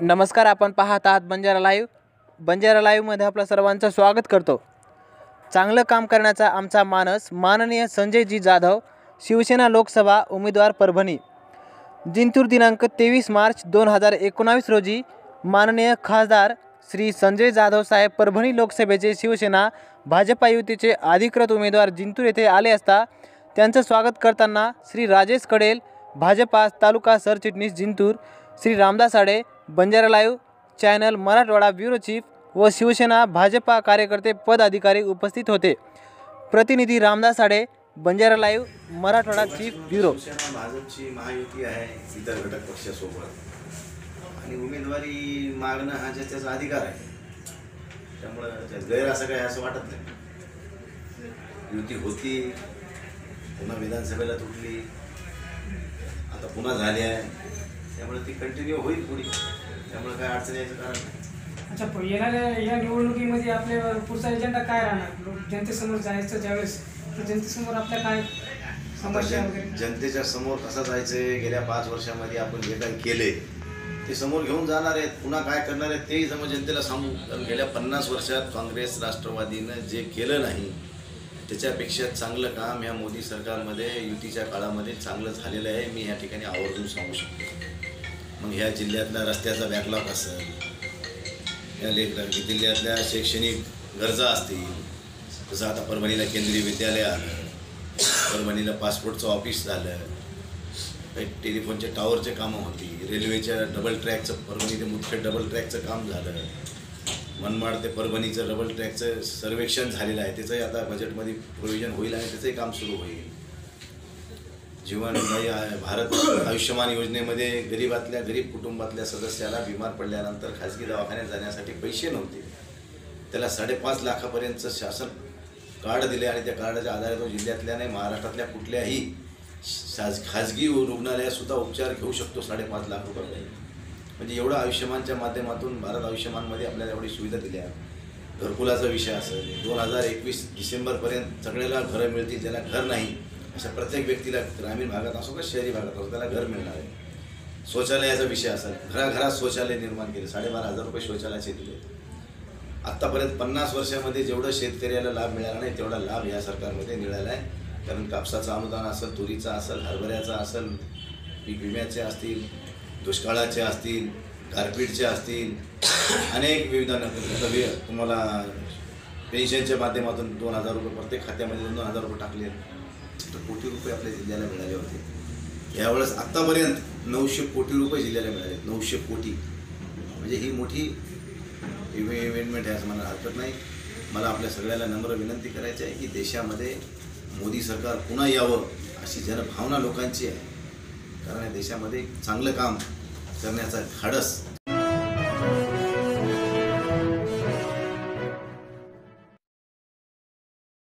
नमस्कार आपण पाहत आहात बंजारा लाईव्ह. बंजारा लाईव्हमध्ये आपलं सर्वांचं स्वागत करतो. चांगलं काम करण्याचा आमचा मानस माननीय संजयजी जाधव शिवसेना लोकसभा उमेदवार परभणी. जिंतूर दिनांक तेवीस मार्च दोन हजार एकोणावीस रोजी माननीय खासदार श्री संजय जाधव साहेब परभणी लोकसभेचे शिवसेना भाजपा युतीचे अधिकृत उमेदवार जिंतूर येथे आले असता त्यांचं स्वागत करताना श्री राजेश कडेल भाजपा तालुका सरचिटणीस Jintur Shri Ramdas Ade Banjara live channel Marathwada bureau chief व शिवसेना भाजपा कार्यकर्ते पदाधिकारी उपस्थित होते। प्रतिनिधी Ramdas Sade Banjara live Marathwada chief bureau. भाजपची महायुती आहे इतर घटक पक्षासोबत. आणि उमेदवारी मागणं हा ज्याचा अधिकार आहे. त्यामुळं गैर असं काय असं वाटत नाही. युती होती पुन्हा विधानसभेला तुटली. आता पुन्हा झाली आहे. त्यामुळे ती कंटिन्यू होईल पुढे त्यामुळे काय अडचण यायचं कारण नाही. अच्छा येणाऱ्या या निवडणुकीमध्ये आपले पुढचा एजेंडा काय राहणार? लोक जनतेसमोर जायचं ज्यावेळेस तर जनतेसमोर आपल्या काय आता समस्या जन- जनतेच्या समोर कसं जायचंय? गेल्या पाच वर्षामध्ये आपण जे काही केले ते समोर घेऊन जाणार आहेत. पुन्हा काय करणार आहेत तेही समोर जनतेला सांगू. कारण गेल्या पन्नास वर्षात काँग्रेस राष्ट्रवादीनं जे केलं नाही त्याच्यापेक्षा चांगलं काम ह्या मोदी सरकारमध्ये युतीच्या काळामध्ये चांगलं झालेलं आहे. मी ह्या ठिकाणी आवर्जून सांगू शकतो. मग ह्या जिल्ह्यातला रस्त्याचा बॅकलॉग असेल या लेख जिल्ह्यातल्या शैक्षणिक गरजा असतील जसं आता परभणीला केंद्रीय विद्यालय आलं परभणीला पासपोर्टचं ऑफिस झालं काही टेलिफोनच्या टावरचे कामं होती रेल्वेच्या डबल ट्रॅकचं परभणी ते मुख्य डबल ट्रॅकचं काम झालं मनमाड ते परभणीचं डबल ट्रॅकचं सर्वेक्षण झालेलं आहे त्याचंही आता बजेटमध्ये प्रोव्हिजन होईल आणि त्याचंही काम सुरू होईल. जीवन भारत आयुष्यमान योजनेमध्ये गरीबातल्या गरीब कुटुंबातल्या सदस्याला बिमार पडल्यानंतर खाजगी दवाखान्यात जाण्यासाठी पैसे नव्हते. त्याला साडेपाच लाखापर्यंतचं शासन कार्ड दिले आणि त्या कार्डाच्या आधारे तो जिल्ह्यातल्या नाही महाराष्ट्रातल्या कुठल्याही शाज खाजगी रुग्णालयातसुद्धा उपचार घेऊ शकतो साडेपाच लाख रुपये म्हणजे एवढं आयुष्यमानच्या माध्यमातून भारत आयुष्यमानमध्ये आपल्याला एवढी सुविधा दिल्या. घरकुलाचा विषय असेल. दोन हजार एकवीस डिसेंबरपर्यंत सगळ्याला घरं मिळतील ज्याला घर नाही. अशा प्रत्येक व्यक्तीला ग्रामीण भागात असो का शहरी भागात असो त्याला घर मिळणार आहे. शौचालयाचा विषय असेल घराघरात शौचालय निर्माण केले साडेबारा हजार रुपये शौचालयाचे दिले. आत्तापर्यंत पन्नास वर्षामध्ये जेवढं शेतकऱ्याला लाभ मिळाला नाही तेवढा लाभ या सरकारमध्ये मिळाला आहे. कारण कापसाचं अनुदान असेल तुरीचं असेल हरभऱ्याचा असेल पीक विम्याचे असतील दुष्काळाचे असतील गारपीटचे असतील अनेक विविध तुम्हाला पेन्शनच्या माध्यमातून दोन हजार रुपये प्रत्येक खात्यामध्ये दोन हजार रुपये टाकले कोटी रुपये आपल्या जिल्ह्याला मिळाले होते. यावेळेस आत्तापर्यंत नऊशे कोटी रुपये जिल्ह्याला मिळाले. नऊशे कोटी. म्हणजे ही मोठी इव्हेंटमेंट आहे असं मला हरकत नाही. मला आपल्या सगळ्याला नम्र विनंती करायची आहे की देशामध्ये मोदी सरकार पुन्हा यावं अशी जनभावना लोकांची आहे. कारण या देशामध्ये चांगलं काम करण्याचा धाडस